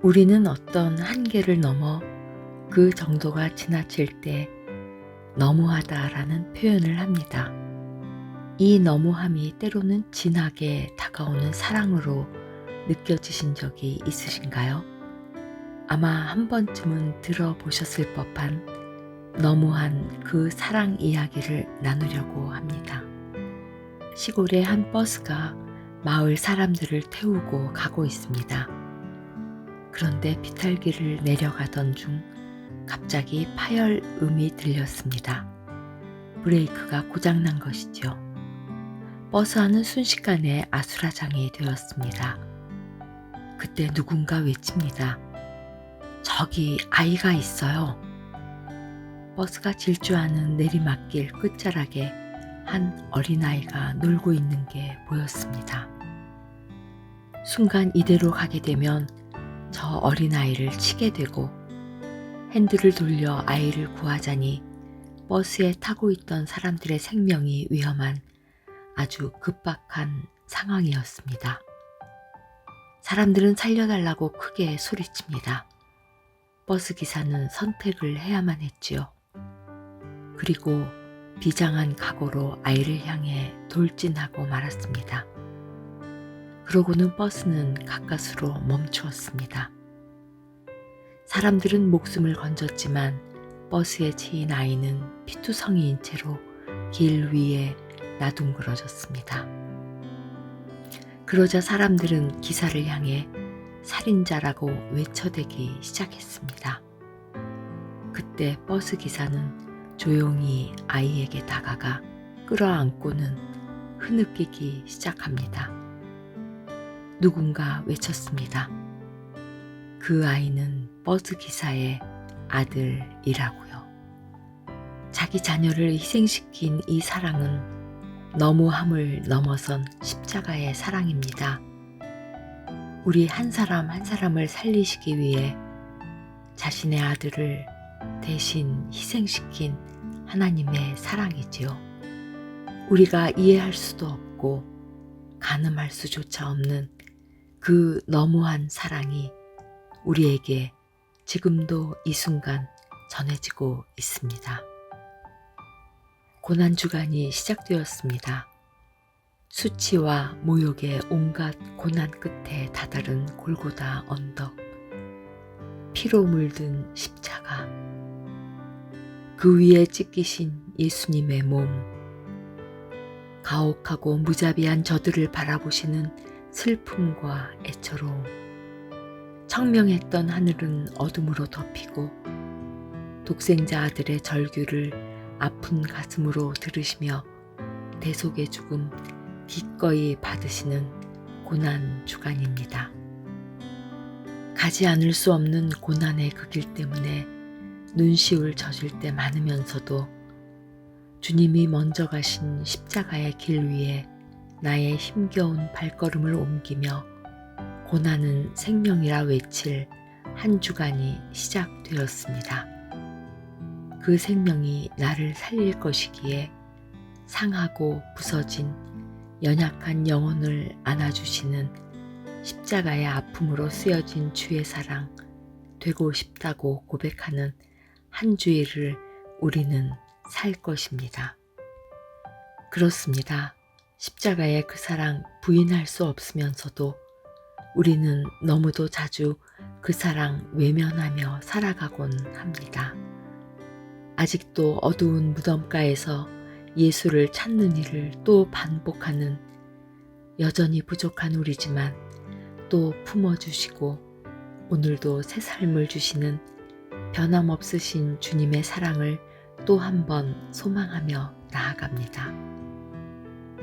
우리는 어떤 한계를 넘어 그 정도가 지나칠 때 너무하다라는 표현을 합니다. 이 너무함이 때로는 진하게 다가오는 사랑으로 느껴지신 적이 있으신가요? 아마 한 번쯤은 들어보셨을 법한 너무한 그 사랑 이야기를 나누려고 합니다. 시골의 한 버스가 마을 사람들을 태우고 가고 있습니다. 그런데 비탈길을 내려가던 중 갑자기 파열음이 들렸습니다. 브레이크가 고장난 것이죠. 버스 안은 순식간에 아수라장이 되었습니다. 그때 누군가 외칩니다. 저기 아이가 있어요. 버스가 질주하는 내리막길 끝자락에 한 어린아이가 놀고 있는 게 보였습니다. 순간 이대로 가게 되면 저 어린아이를 치게 되고 핸들을 돌려 아이를 구하자니 버스에 타고 있던 사람들의 생명이 위험한 아주 급박한 상황이었습니다. 사람들은 살려달라고 크게 소리칩니다. 버스 기사는 선택을 해야만 했지요. 그리고 비장한 각오로 아이를 향해 돌진하고 말았습니다. 그러고는 버스는 가까스로 멈추었습니다. 사람들은 목숨을 건졌지만 버스에 치인 아이는 피투성이인 채로 길 위에 나둥그러졌습니다. 그러자 사람들은 기사를 향해 살인자라고 외쳐대기 시작했습니다. 그때 버스 기사는 조용히 아이에게 다가가 끌어안고는 흐느끼기 시작합니다. 누군가 외쳤습니다. 그 아이는 버스 기사의 아들이라고요. 자기 자녀를 희생시킨 이 사랑은 너무함을 넘어선 십자가의 사랑입니다. 우리 한 사람 한 사람을 살리시기 위해 자신의 아들을 대신 희생시킨 하나님의 사랑이지요. 우리가 이해할 수도 없고 가늠할 수조차 없는 그 너무한 사랑이 우리에게 지금도 이 순간 전해지고 있습니다. 고난주간이 시작되었습니다. 수치와 모욕의 온갖 고난 끝에 다다른 골고다 언덕, 피로 물든 십자가, 그 위에 찢기신 예수님의 몸, 가혹하고 무자비한 저들을 바라보시는 슬픔과 애처로움, 청명했던 하늘은 어둠으로 덮이고 독생자 아들의 절규를 아픈 가슴으로 들으시며 대속의 죽음 기꺼이 받으시는 고난 주간입니다. 가지 않을 수 없는 고난의 그 길 때문에 눈시울 젖을 때 많으면서도 주님이 먼저 가신 십자가의 길 위에 나의 힘겨운 발걸음을 옮기며 고난은 생명이라 외칠 한 주간이 시작되었습니다. 그 생명이 나를 살릴 것이기에 상하고 부서진 연약한 영혼을 안아주시는 십자가의 아픔으로 쓰여진 주의 사랑 되고 싶다고 고백하는 한 주일을 우리는 살 것입니다. 그렇습니다. 십자가의 그 사랑 부인할 수 없으면서도 우리는 너무도 자주 그 사랑 외면하며 살아가곤 합니다. 아직도 어두운 무덤가에서 예수를 찾는 일을 또 반복하는 여전히 부족한 우리지만 또 품어주시고 오늘도 새 삶을 주시는 변함없으신 주님의 사랑을 또 한 번 소망하며 나아갑니다.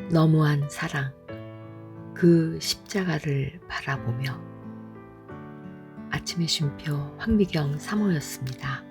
너무한 사랑, 그 십자가를 바라보며 아침의 쉼표 황미경 사모였습니다.